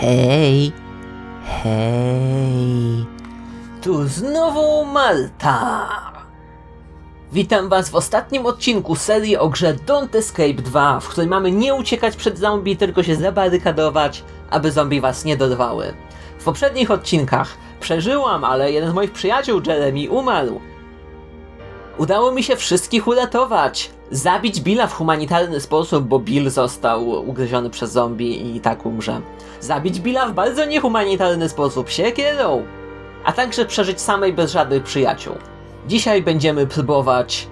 Hej, hej. Tu znowu Malta. Witam was w ostatnim odcinku serii o grze Don't Escape 2, w której mamy nie uciekać przed zombie, tylko się zabarykadować, aby zombie was nie dorwały. W poprzednich odcinkach przeżyłam, ale jeden z moich przyjaciół, Jeremy, umarł. Udało mi się wszystkich uratować. Zabić Billa w humanitarny sposób, bo Bill został ugryziony przez zombie i tak umrze. Zabić Billa w bardzo niehumanitarny sposób, siekierą. A także przeżyć samej bez żadnych przyjaciół. Dzisiaj będziemy próbować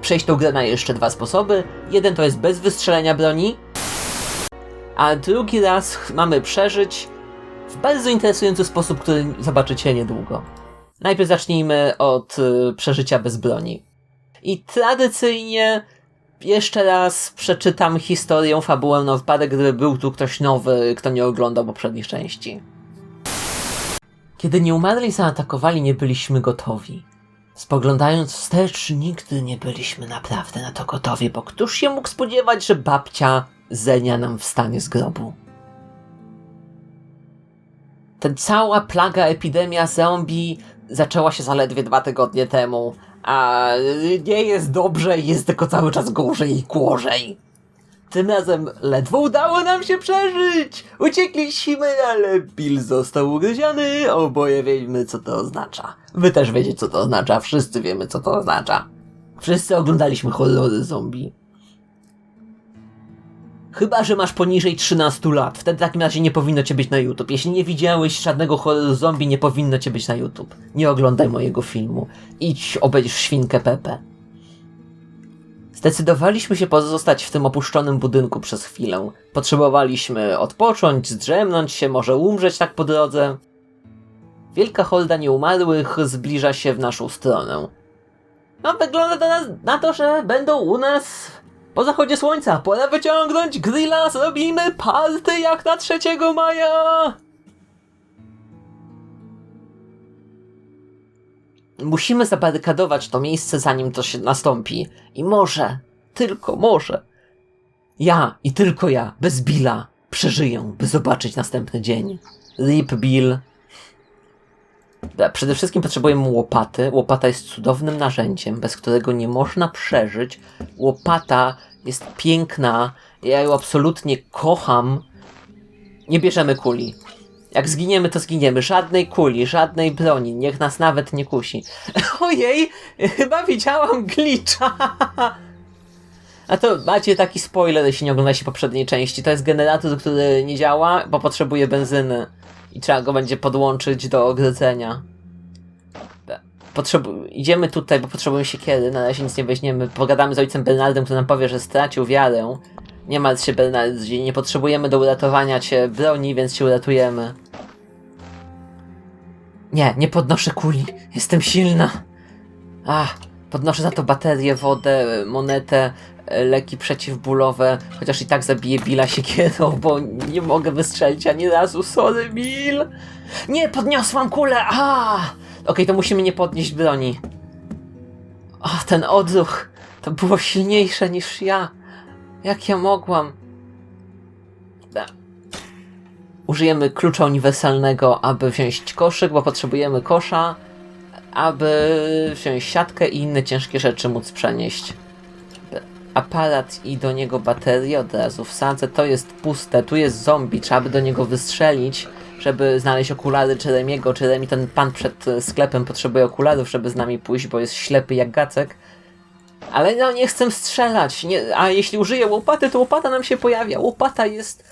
przejść tą grę na jeszcze dwa sposoby. Jeden to jest bez wystrzelenia broni, a drugi raz mamy przeżyć w bardzo interesujący sposób, który zobaczycie niedługo. Najpierw zacznijmy od y, przeżycia bez broni. I tradycyjnie jeszcze raz przeczytam historię, fabułę wypadek, gdyby był tu ktoś nowy, kto nie oglądał poprzednich części. Kiedy nieumarli zaatakowali, nie byliśmy gotowi. Spoglądając wstecz, nigdy nie byliśmy naprawdę na to gotowi, bo któż się mógł spodziewać, że babcia Zenia nam wstanie z grobu? Ten cała plaga, epidemia zombie zaczęła się zaledwie dwa tygodnie temu, a nie jest dobrze, jest tylko cały czas gorzej i gorzej. Tym razem ledwo udało nam się przeżyć! Uciekliśmy, ale Bill został ugryziony, oboje wiemy co to oznacza. Wy też wiecie co to oznacza, wszyscy wiemy co to oznacza. Wszyscy oglądaliśmy horrory zombie. Chyba, że masz poniżej 13 lat. Wtedy w takim razie nie powinno cię być na YouTube. Jeśli nie widziałeś żadnego zombie, nie powinno cię być na YouTube. Nie oglądaj mojego filmu. Idź obejrz świnkę Pepe. Zdecydowaliśmy się pozostać w tym opuszczonym budynku przez chwilę. Potrzebowaliśmy odpocząć, zdrzemnąć się, może umrzeć tak po drodze. Wielka horda nieumarłych zbliża się w naszą stronę. No, wygląda to na, na to, że będą u nas po zachodzie słońca. Pora wyciągnąć grilla, zrobimy party jak na 3 maja. Musimy zabarykadować to miejsce, zanim to się nastąpi. I może, tylko może, ja i tylko ja, bez Billa, przeżyję, by zobaczyć następny dzień. Rip Bill. Przede wszystkim potrzebujemy łopaty. Łopata jest cudownym narzędziem, bez którego nie można przeżyć. Łopata jest piękna. Ja ją absolutnie kocham. Nie bierzemy kuli. Jak zginiemy, to zginiemy. Żadnej kuli, żadnej broni. Niech nas nawet nie kusi. Ojej, chyba widziałam glitcha. A to macie taki spoiler, jeśli nie oglądaliście poprzedniej części. To jest generator, który nie działa, bo potrzebuje benzyny. I trzeba go będzie podłączyć do ogrodzenia. Idziemy tutaj, bo potrzebujemy siekiery. Na razie nic nie weźmiemy. Pogadamy z ojcem Bernardem, który nam powie, że stracił wiarę. Nie martw się, Bernardzie. Nie potrzebujemy do uratowania cię broni, więc cię uratujemy. Nie, nie podnoszę kuli. Jestem silna. Ach, podnoszę za to baterię, wodę, monetę, leki przeciwbólowe, chociaż i tak zabiję Billa siekierą, bo nie mogę wystrzelić ani razu. Sorry, Bill! Nie, podniosłam kulę! A! Okej, to musimy nie podnieść broni. O, ten odruch! To było silniejsze niż ja. Jak ja mogłam? Użyjemy klucza uniwersalnego, aby wziąć koszyk, bo potrzebujemy kosza, aby wziąć siatkę i inne ciężkie rzeczy móc przenieść. Aparat i do niego baterię od razu wsadzę. To jest puste, tu jest zombie, trzeba by do niego wystrzelić, żeby znaleźć okulary Jeremiego. Jeremy, ten pan przed e, sklepem potrzebuje okularów, żeby z nami pójść, bo jest ślepy jak gacek. Ale no nie chcę strzelać. Nie, a jeśli użyję łopaty, to łopata nam się pojawia. Łopata jest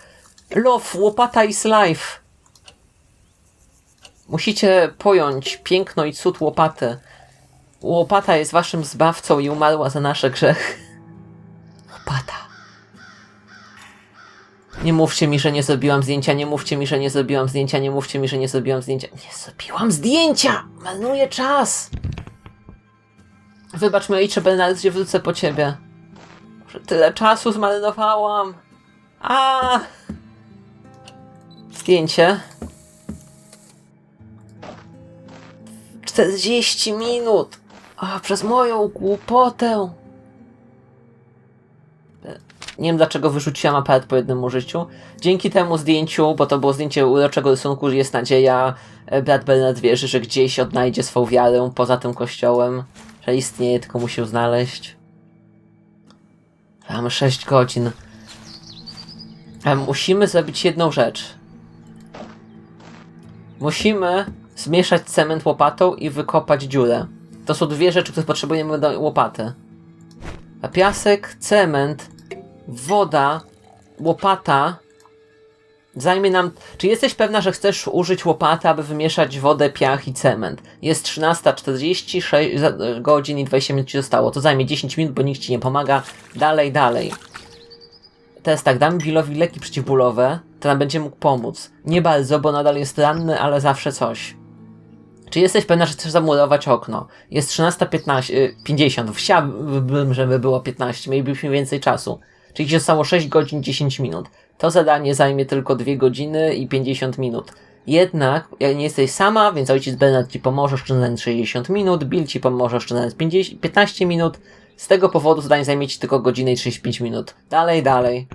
love, łopata is life. Musicie pojąć piękno i cud łopaty. Łopata jest waszym zbawcą i umarła za nasze grzechy. Nie mówcie mi, że nie zrobiłam zdjęcia, nie mówcie mi, że nie zrobiłam zdjęcia, nie mówcie mi, że nie zrobiłam zdjęcia. Nie zrobiłam zdjęcia! Marnuję czas! Wybacz mi, ojcze Bernardzie, wrócę po ciebie. Może tyle czasu zmarnowałam. A! Zdjęcie. 40 minut. A, przez moją głupotę. Nie wiem dlaczego wyrzuciłam aparat po jednym użyciu. Dzięki temu zdjęciu, bo to było zdjęcie uroczego rysunku, jest nadzieja, e, brat Bernard wierzy, że gdzieś odnajdzie swą wiarę poza tym kościołem, że istnieje, tylko musi ją znaleźć. Mamy 6 godzin. Musimy zrobić jedną rzecz. Musimy zmieszać cement łopatą i wykopać dziurę. To są dwie rzeczy, które potrzebujemy do łopaty. A piasek, cement, woda, łopata zajmie nam... Czy jesteś pewna, że chcesz użyć łopaty, aby wymieszać wodę, piach i cement? Jest 13.40, 6 za- godzin i 20 minut ci zostało. To zajmie 10 minut, bo nikt ci nie pomaga. Dalej, dalej. Teraz tak, damy Billowi leki przeciwbólowe, to nam będzie mógł pomóc. Nie bardzo, bo nadal jest ranny, ale zawsze coś. Czy jesteś pewna, że chcesz zamurować okno? Jest 13.50, y, 50. Chciałbym, żeby było 15, mielibyśmy więcej czasu. Czyli zostało 6 godzin 10 minut. To zadanie zajmie tylko 2 godziny i 50 minut. Jednak, nie jesteś sama, więc ojciec Bernard ci pomoże oszczędzając 60 minut, Bill ci pomoże oszczędzając 50, 15 minut. Z tego powodu zadanie zajmie ci tylko godzinę i 35 minut. Dalej, dalej.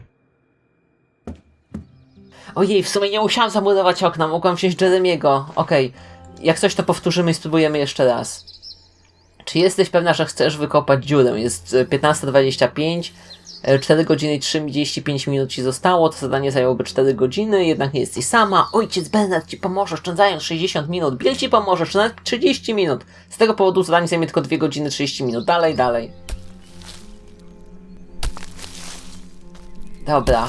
Ojej, w sumie nie musiałam zamurować okna, mogłam wziąć Jeremiego. Okej, jak coś to powtórzymy i spróbujemy jeszcze raz. Czy jesteś pewna, że chcesz wykopać dziurę? Jest e, 15.25, e, 4 godziny i 35 minut ci zostało, to zadanie zajęłoby 4 godziny, jednak nie jesteś sama. Ojciec Bernard ci pomoże, oszczędzając 60 minut. Bill ci pomoże, oszczędzając 30 minut. Z tego powodu zadanie zajmie tylko 2 godziny 30 minut. Dalej, dalej. Dobra.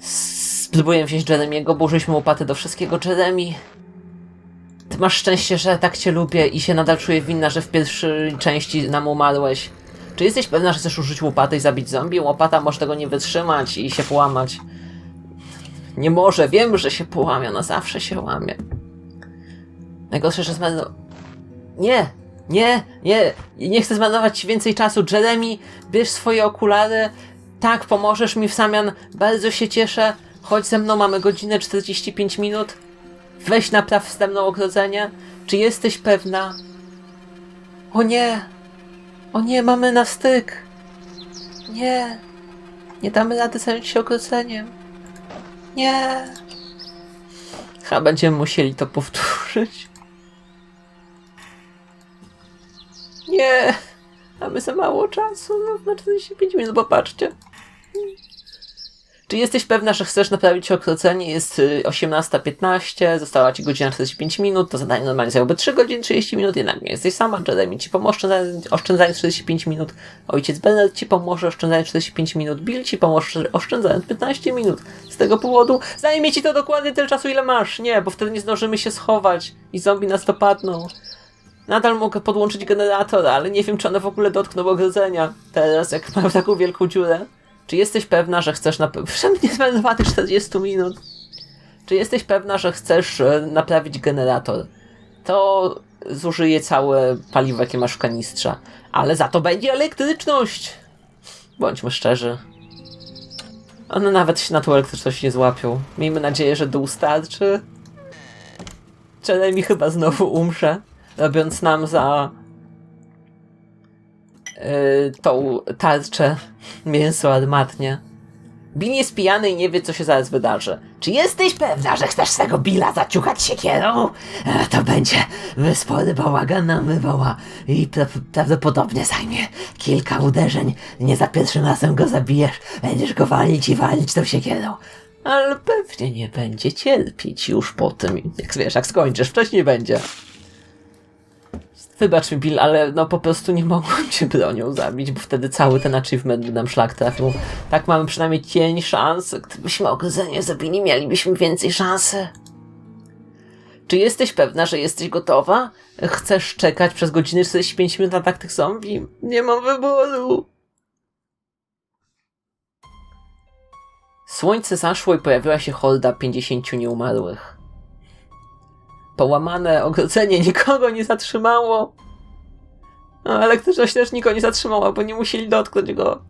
Spróbuję wziąć Jeremiego, bo użyliśmy łopaty do wszystkiego. Jeremy, ty masz szczęście, że tak cię lubię i się nadal czuję winna, że w pierwszej części nam umarłeś. Czy jesteś pewna, że chcesz użyć łopaty i zabić zombie? Łopata może tego nie wytrzymać i się połamać. Nie może, wiem, że się połamie, ona zawsze się łamie. Najgorsze, że zmarno... Nie, nie, nie, nie chcę zmarnować więcej czasu. Jeremy, bierz swoje okulary. Tak, pomożesz mi w zamian. Bardzo się cieszę. Chodź ze mną, mamy godzinę 45 minut. Weź napraw wstępne ogrodzenie. Czy jesteś pewna? O nie! O nie, mamy na styk! Nie! Nie damy rady zająć się ogrodzeniem. Nie! Chyba będziemy musieli to powtórzyć. Nie! Mamy za mało czasu no, na 45 minut, popatrzcie. Czy jesteś pewna, że chcesz naprawić okrocenie? Jest y, 18.15, została ci godzina 45 minut, to zadanie normalnie zajęłoby 3 godziny 30 minut, jednak nie jesteś sama, Jeremy ci pomoże oszczędzając 45 minut, ojciec Bernard ci pomoże oszczędzając 45 minut, Bill ci pomoże oszczędzając 15 minut. Z tego powodu zajmie ci to dokładnie tyle czasu, ile masz. Nie, bo wtedy nie zdążymy się schować i zombie nas dopadną. Nadal mogę podłączyć generator, ale nie wiem, czy one w ogóle dotkną ogrodzenia. Teraz, jak mam taką wielką dziurę. Czy jesteś pewna, że chcesz naprawić... Przynajmniej zmarnowanych 40 minut. Czy jesteś pewna, że chcesz e, naprawić generator? To zużyje całe paliwo, jakie masz w kanistrze. Ale za to będzie elektryczność! Bądźmy szczerzy. One nawet się na tą elektryczność nie złapią. Miejmy nadzieję, że dół starczy. Jeremy chyba znowu umrze, robiąc nam za tą tarczę mięso armatnie. Bill jest pijany i nie wie, co się zaraz wydarzy. Czy jesteś pewna, że chcesz tego Billa zaciukać siekierą? E, to będzie spory bałagan nam wywoła i pra prawdopodobnie zajmie kilka uderzeń. Nie za pierwszym razem go zabijesz, będziesz go walić i walić tą siekierą. Ale pewnie nie będzie cierpieć już po tym, jak wiesz, jak skończysz, wcześniej będzie. Wybacz mi, Bill, ale no po prostu nie mogłem cię bronią zabić, bo wtedy cały ten achievement by nam szlak trafił. Tak mamy przynajmniej cień szans. Gdybyśmy ogrodzenie zabili, mielibyśmy więcej szansy. Czy jesteś pewna, że jesteś gotowa? Chcesz czekać przez godzinę 45 minut na atak tych zombie? Nie mam wyboru. Słońce zaszło i pojawiła się holda 50 nieumarłych. Połamane ogrodzenie nikogo nie zatrzymało. No, elektryczność też nikogo nie zatrzymała, bo nie musieli dotknąć go.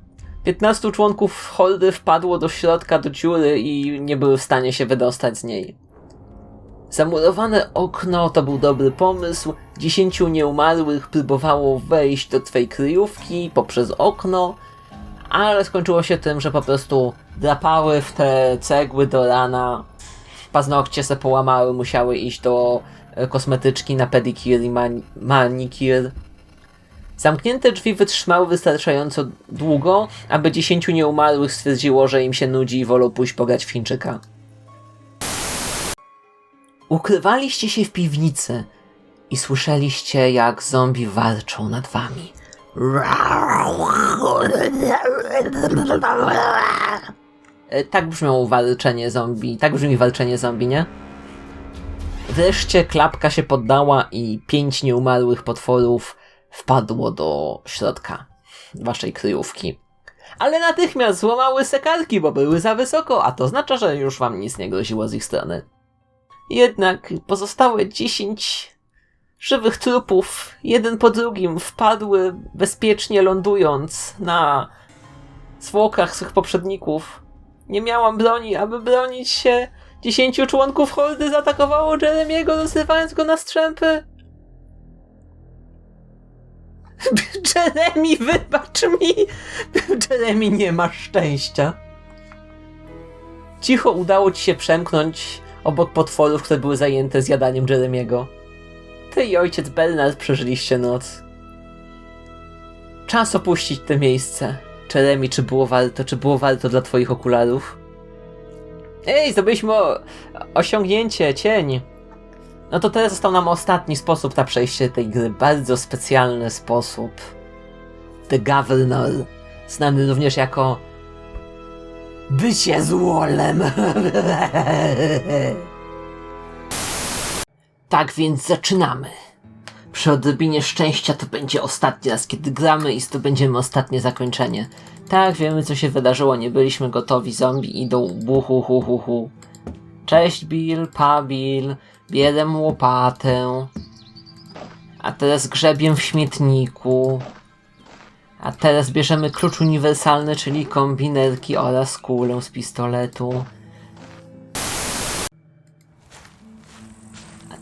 15 członków holdy wpadło do środka, do dziury i nie były w stanie się wydostać z niej. Zamurowane okno to był dobry pomysł. Dziesięciu nieumarłych próbowało wejść do twej kryjówki poprzez okno, ale skończyło się tym, że po prostu drapały w te cegły do rana. Paznokcie se połamały, musiały iść do e, kosmetyczki na pedicure i man- manicure. Zamknięte drzwi wytrzymały wystarczająco długo, aby dziesięciu nieumarłych stwierdziło, że im się nudzi i wolą pójść pograć w Chińczyka. Ukrywaliście się w piwnicy i słyszeliście, jak zombie warczą nad wami. E, Tak brzmią walczenie zombie, tak brzmi walczenie zombie, nie? Wreszcie klapka się poddała i pięć nieumarłych potworów wpadło do środka waszej kryjówki. Ale natychmiast złamały sekarki, bo były za wysoko, a to oznacza, że już wam nic nie groziło z ich strony. Jednak pozostałe dziesięć żywych trupów, jeden po drugim, wpadły bezpiecznie lądując na zwłokach swych poprzedników. Nie miałam broni, aby bronić się. Dziesięciu członków hordy zaatakowało Jeremiego, rozrywając go na strzępy. Jeremy, wybacz mi! Jeremy, nie masz szczęścia. Cicho udało ci się przemknąć obok potworów, które były zajęte zjadaniem Jeremiego. Ty i ojciec Bernard przeżyliście noc. Czas opuścić to miejsce. Jeremy, czy było warto, czy było warto dla twoich okularów? Ej, zdobyliśmy osiągnięcie, cień. No to teraz został nam ostatni sposób na przejście tej gry. Bardzo specjalny sposób. The Governor. Znany również jako... Bycie złolem. tak więc zaczynamy. Przy odrobinie szczęścia to będzie ostatni raz, kiedy gramy i zdobędziemy ostatnie zakończenie. Tak, wiemy co się wydarzyło, nie byliśmy gotowi, zombie idą buchu hu hu hu. Cześć Bill, pa Bill, bierę łopatę. A teraz grzebiem w śmietniku. A teraz bierzemy klucz uniwersalny, czyli kombinerki oraz kulę z pistoletu.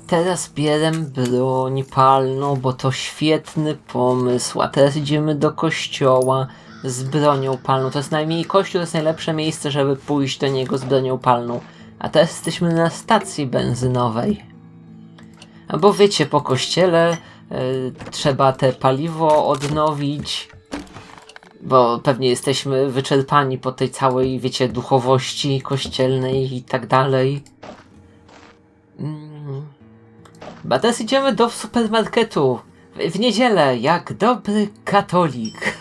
Teraz bierę broń palną, bo to świetny pomysł. A teraz idziemy do kościoła z bronią palną. To jest najmniej kościół, to jest najlepsze miejsce, żeby pójść do niego z bronią palną. A teraz jesteśmy na stacji benzynowej. Bo wiecie, po kościele y, trzeba te paliwo odnowić, bo pewnie jesteśmy wyczerpani po tej całej, wiecie, duchowości kościelnej i tak dalej. Mm. A teraz idziemy do supermarketu w, w niedzielę, jak dobry katolik.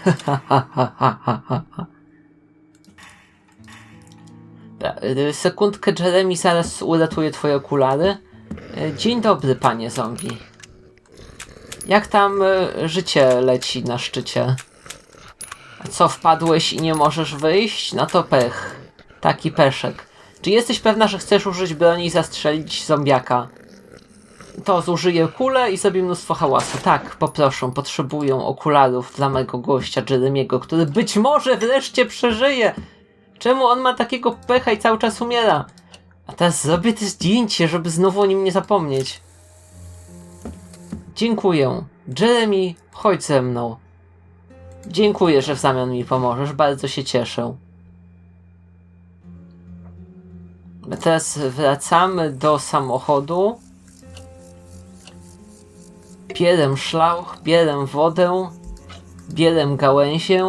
Y, Sekundkę, Jeremy, zaraz uratuje twoje okulary. Y, Dzień dobry, panie zombie. Jak tam y, życie leci na szczycie? Co, wpadłeś i nie możesz wyjść? No to pech. Taki peszek. Czy jesteś pewna, że chcesz użyć broni i zastrzelić zombiaka? To zużyję kulę i zrobię mnóstwo hałasu. Tak, poproszę, potrzebuję okularów dla mego gościa Jeremiego, który być może wreszcie przeżyje. Czemu on ma takiego pecha i cały czas umiera? A teraz zrobię to zdjęcie, żeby znowu o nim nie zapomnieć. Dziękuję. Jeremy, chodź ze mną. Dziękuję, że w zamian mi pomożesz, bardzo się cieszę. Teraz wracamy do samochodu. Bierę szlauch, bierę wodę, bierę gałęzię.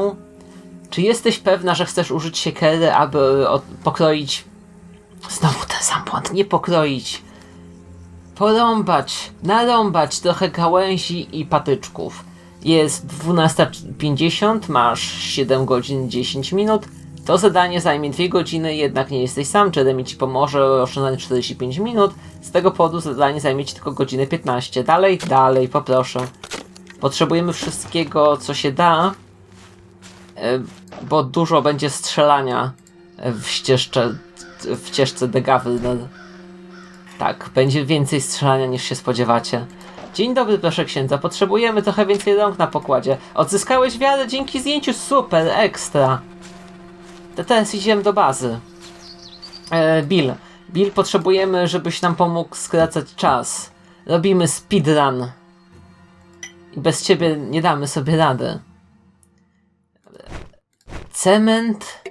Czy jesteś pewna, że chcesz użyć siekiery, aby pokroić... Znowu ten sam błąd, nie pokroić. Porąbać, narąbać trochę gałęzi i patyczków. Jest 12.50, masz 7 godzin 10 minut. To zadanie zajmie 2 godziny, jednak nie jesteś sam. Jeremy ci pomoże oszczędzać 45 minut. Z tego powodu zadanie zajmie ci tylko godzinę 15. Dalej, dalej, poproszę. Potrzebujemy wszystkiego, co się da, e, bo dużo będzie strzelania w ścieżce, w ścieżce The Governor. Tak, będzie więcej strzelania niż się spodziewacie. Dzień dobry, proszę księdza. Potrzebujemy trochę więcej rąk na pokładzie. Odzyskałeś wiarę dzięki zdjęciu. Super, ekstra. Teraz idziemy do bazy. E, Bill, Bill, potrzebujemy, żebyś nam pomógł skracać czas. Robimy speedrun. I bez ciebie nie damy sobie rady. Cement,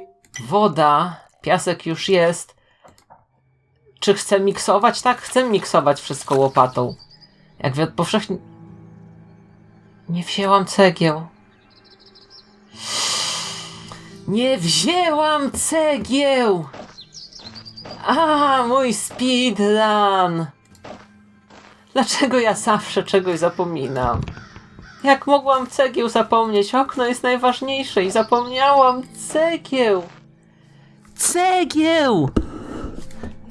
woda, piasek już jest. Czy chcę miksować? Tak, chcę miksować wszystko łopatą. Jak powszechnie... Nie wzięłam cegieł. Nie wzięłam cegieł! A, mój speedrun! Dlaczego ja zawsze czegoś zapominam? Jak mogłam cegieł zapomnieć? Okno jest najważniejsze i zapomniałam cegieł! Cegieł!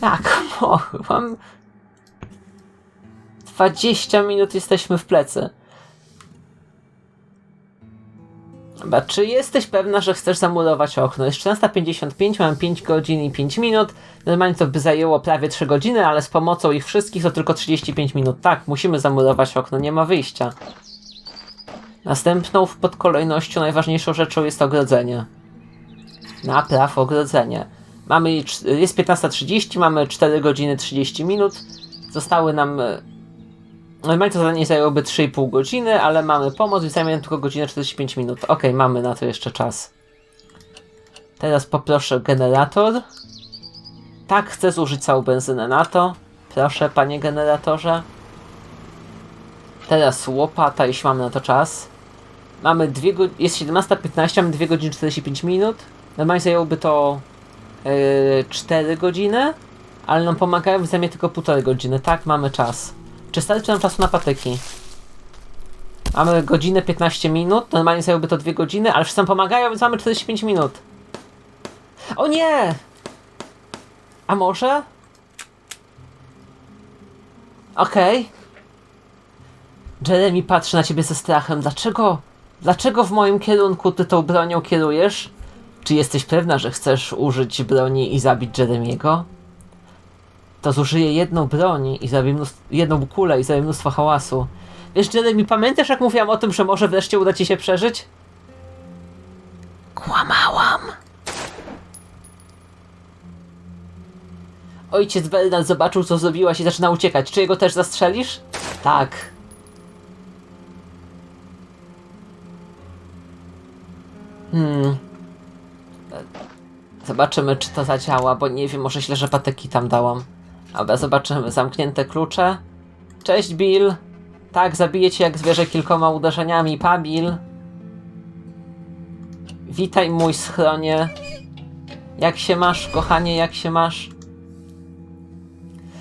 Jak mogłam? 20 minut jesteśmy w plecy. Dobra, czy jesteś pewna, że chcesz zamurować okno? Jest 14.55, mam 5 godzin i 5 minut. Normalnie to by zajęło prawie 3 godziny, ale z pomocą ich wszystkich to tylko 35 minut. Tak, musimy zamurować okno, nie ma wyjścia. Następną w podkolejnością najważniejszą rzeczą jest ogrodzenie. Napraw ogrodzenie. Mamy, jest 15.30, mamy 4 godziny 30 minut. Zostały nam e, Normalnie to zadanie zajęłoby 3,5 godziny, ale mamy pomoc i zajmie tylko godzinę 45 minut. Ok, mamy na to jeszcze czas. Teraz poproszę generator. Tak, chcę zużyć całą benzynę na to. Proszę, panie generatorze. Teraz łopata, jeśli mamy na to czas. Mamy dwie go- jest 17.15, mamy 2 godziny 45 minut. Normalnie zajęłoby to yy, 4 godziny, ale nam pomagają w zajmie tylko 1,5 godziny. Tak, mamy czas. Czy starczy nam czasu na patyki? Mamy godzinę 15 minut, normalnie zajęłoby to 2 godziny, ale wszyscy nam pomagają, więc mamy 45 minut. O nie! A może? Okej. Jeremy patrzy na ciebie ze strachem. Dlaczego? Dlaczego w moim kierunku ty tą bronią kierujesz? Czy jesteś pewna, że chcesz użyć broni i zabić Jeremiego? To zużyję jedną broń i mnóstwo, jedną kulę i zrobię mnóstwo hałasu. Wiesz, Jeremy, pamiętasz jak mówiłam o tym, że może wreszcie uda ci się przeżyć? Kłamałam. Ojciec Bernard zobaczył, co zrobiłaś i zaczyna uciekać. Czy jego też zastrzelisz? Tak. Hmm. Zobaczymy, czy to zadziała, bo nie wiem, może źle, że patyki tam dałam. Dobra, zobaczymy. Zamknięte klucze. Cześć, Bill. Tak, zabiję cię jak zwierzę kilkoma uderzeniami. Pa, Bill. Witaj, mój schronie. Jak się masz, kochanie, jak się masz?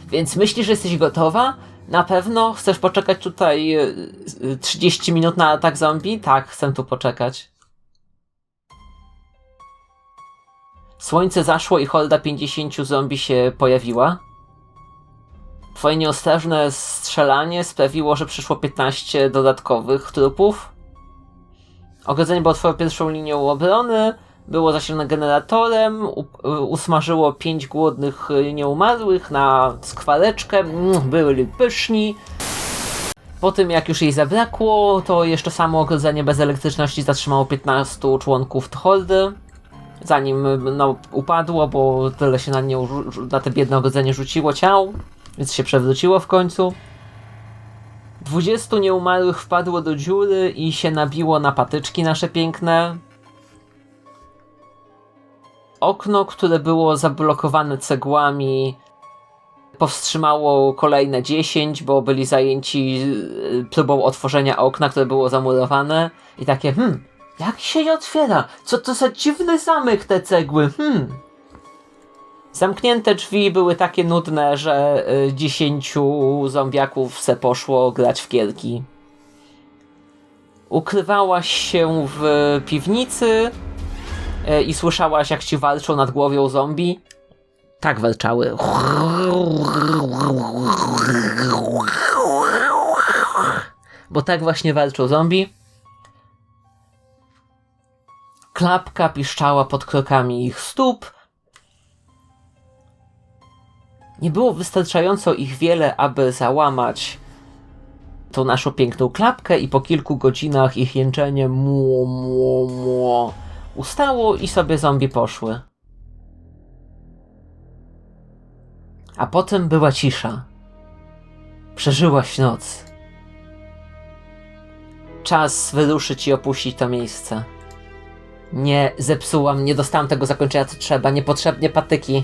Więc myślisz, że jesteś gotowa? Na pewno? Chcesz poczekać tutaj y, y, 30 minut na atak zombie? Tak, chcę tu poczekać. Słońce zaszło i holda 50 zombie się pojawiła. Twoje nieostrożne strzelanie sprawiło, że przyszło 15 dodatkowych trupów. Ogrodzenie było twoją pierwszą linią obrony, było zasilone generatorem, usmażyło 5 głodnych y, nieumarłych na skwareczkę, mm, byli pyszni. Po tym jak już jej zabrakło, to jeszcze samo ogrodzenie bez elektryczności zatrzymało 15 członków hordy zanim no, upadło, bo tyle się na, rzu- na te biedne ogrodzenie rzuciło ciał, więc się przewróciło w końcu. 20 nieumarłych wpadło do dziury i się nabiło na patyczki nasze piękne. Okno, które było zablokowane cegłami, powstrzymało kolejne 10, bo byli zajęci y, próbą otworzenia okna, które było zamurowane. I takie, hmm, jak się je otwiera? Co to za dziwny zamek te cegły? Hmm. Zamknięte drzwi były takie nudne, że y, 10 zombiaków se poszło grać w gierki. Ukrywałaś się w piwnicy y, i słyszałaś, jak ci walczą nad głową zombie. Tak walczały. Bo tak właśnie walczą zombie. Klapka piszczała pod krokami ich stóp. Nie było wystarczająco ich wiele, aby załamać tą naszą piękną klapkę i po kilku godzinach ich jęczenie mło, mło, mło ustało i sobie zombie poszły. A potem była cisza. Przeżyłaś noc. Czas wyruszyć i opuścić to miejsce. Nie zepsułam, nie dostałam tego zakończenia co trzeba, niepotrzebnie patyki.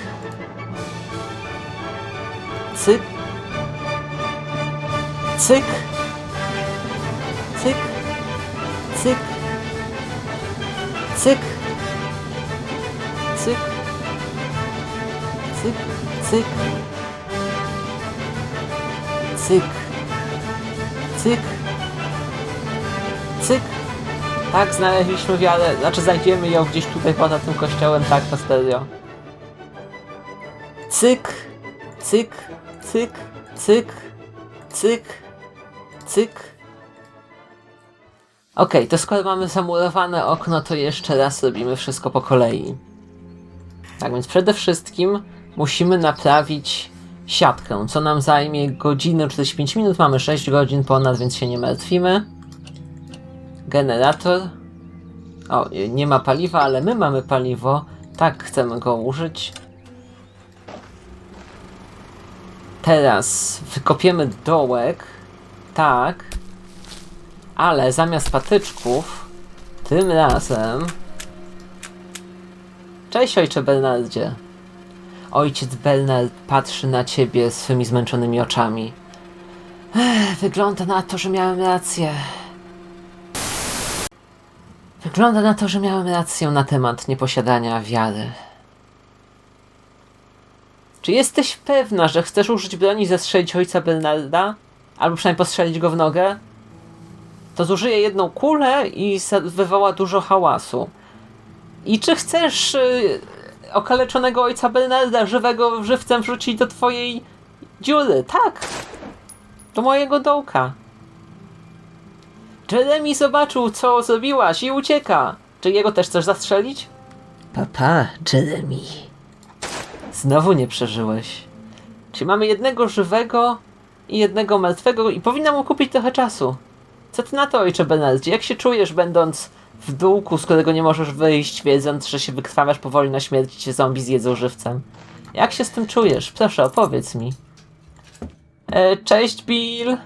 cyk, cyk, cyk, cyk, cyk, cyk, cyk, cyk, cyk, cyk. Tak, znaleźliśmy wiarę, znaczy znajdziemy ją gdzieś tutaj poza tym kościołem, tak, na stereo. Cyk, cyk, cyk, cyk, cyk, cyk. Okej, to skoro mamy zamurowane okno, to jeszcze raz robimy wszystko po kolei. Tak więc przede wszystkim musimy naprawić siatkę, co nam zajmie godzinę 45 minut. Mamy 6 godzin ponad, więc się nie martwimy. Generator. O, nie ma paliwa, ale my mamy paliwo. Tak, chcemy go użyć. Teraz wykopiemy dołek. Tak. Ale zamiast patyczków, tym razem. Cześć, ojcze Bernardzie. Ojciec Bernard patrzy na ciebie swymi zmęczonymi oczami. Ech, wygląda na to, że miałem rację. Wygląda na to, że miałem rację na temat nieposiadania wiary. Czy jesteś pewna, że chcesz użyć broni i zestrzelić ojca Bernarda? Albo przynajmniej postrzelić go w nogę? To zużyje jedną kulę i wywoła dużo hałasu. I czy chcesz y, okaleczonego ojca Bernarda żywego żywcem wrzucić do twojej dziury? Tak! Do mojego dołka. Jeremy zobaczył, co zrobiłaś i ucieka. Czy jego też chcesz zastrzelić? Papa, Jeremy. Znowu nie przeżyłeś. Czyli mamy jednego żywego i jednego martwego i powinna mu kupić trochę czasu. Co ty na to, ojcze Bernardzie? Jak się czujesz, będąc w dółku, z którego nie możesz wyjść, wiedząc, że się wykrwawiasz powoli na śmierć i cię zombie zjedzą żywcem? Jak się z tym czujesz? Proszę, opowiedz mi. E, cześć, Bill.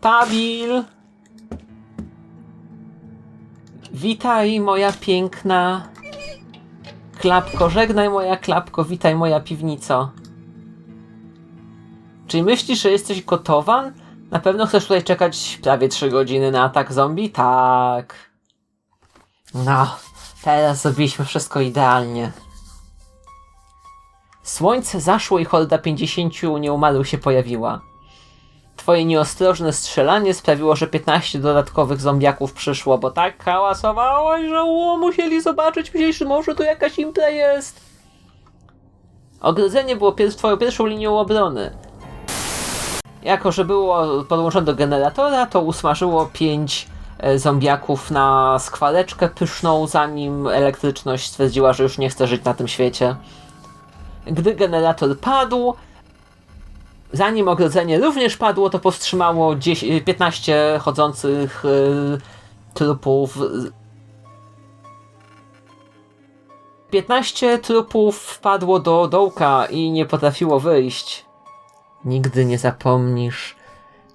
Pa, Bill. Witaj, moja piękna klapko. Żegnaj, moja klapko. Witaj, moja piwnico. Czy myślisz, że jesteś gotowa? Na pewno chcesz tutaj czekać prawie 3 godziny na atak zombie? Tak. No, teraz zrobiliśmy wszystko idealnie. Słońce zaszło i horda 50 nieumarłych się pojawiła. Twoje nieostrożne strzelanie sprawiło, że 15 dodatkowych zombiaków przyszło, bo tak hałasowałaś, że o, musieli zobaczyć, myśleli, że może tu jakaś impra jest. Ogrodzenie było pier- twoją pierwszą linią obrony. Jako, że było podłączone do generatora, to usmażyło 5 zombiaków na skwareczkę pyszną, zanim elektryczność stwierdziła, że już nie chce żyć na tym świecie. Gdy generator padł, zanim ogrodzenie również padło, to powstrzymało 10, 15 chodzących y, trupów. 15 trupów wpadło do dołka i nie potrafiło wyjść. Nigdy nie zapomnisz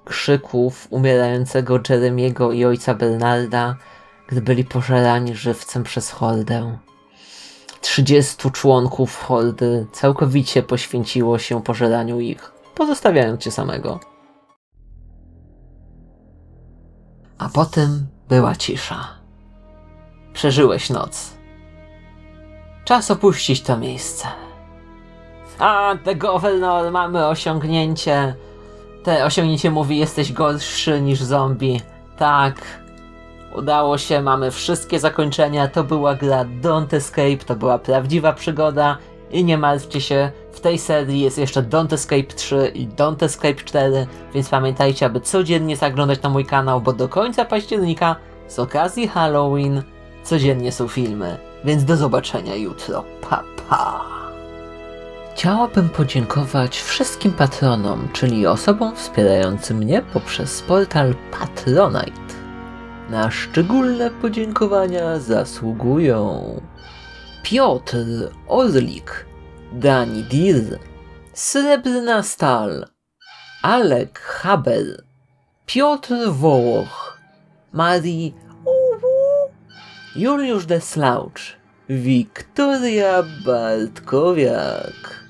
krzyków umierającego Jeremiego i ojca Bernarda, gdy byli pożerani żywcem przez hordę. 30 członków hordy całkowicie poświęciło się pożeraniu ich, pozostawiając cię samego. A potem była cisza. Przeżyłeś noc. Czas opuścić to miejsce. A, The Governor, mamy osiągnięcie. Te osiągnięcie mówi, jesteś gorszy niż zombie. Tak. Udało się, mamy wszystkie zakończenia. To była gra Don't Escape, to była prawdziwa przygoda. I nie martwcie się, w tej serii jest jeszcze Don't Escape 3 i Don't Escape 4, więc pamiętajcie, aby codziennie zaglądać na mój kanał, bo do końca października, z okazji Halloween, codziennie są filmy. Więc do zobaczenia jutro. Pa, pa. Chciałabym podziękować wszystkim patronom, czyli osobom wspierającym mnie poprzez portal Patronite. Na szczególne podziękowania zasługują Piotr Orlik, Dani Dir, Srebrna Stal, Alek Haber, Piotr Wołoch, Marii Uwu, Juliusz Deslaucz, Wiktoria Bartkowiak.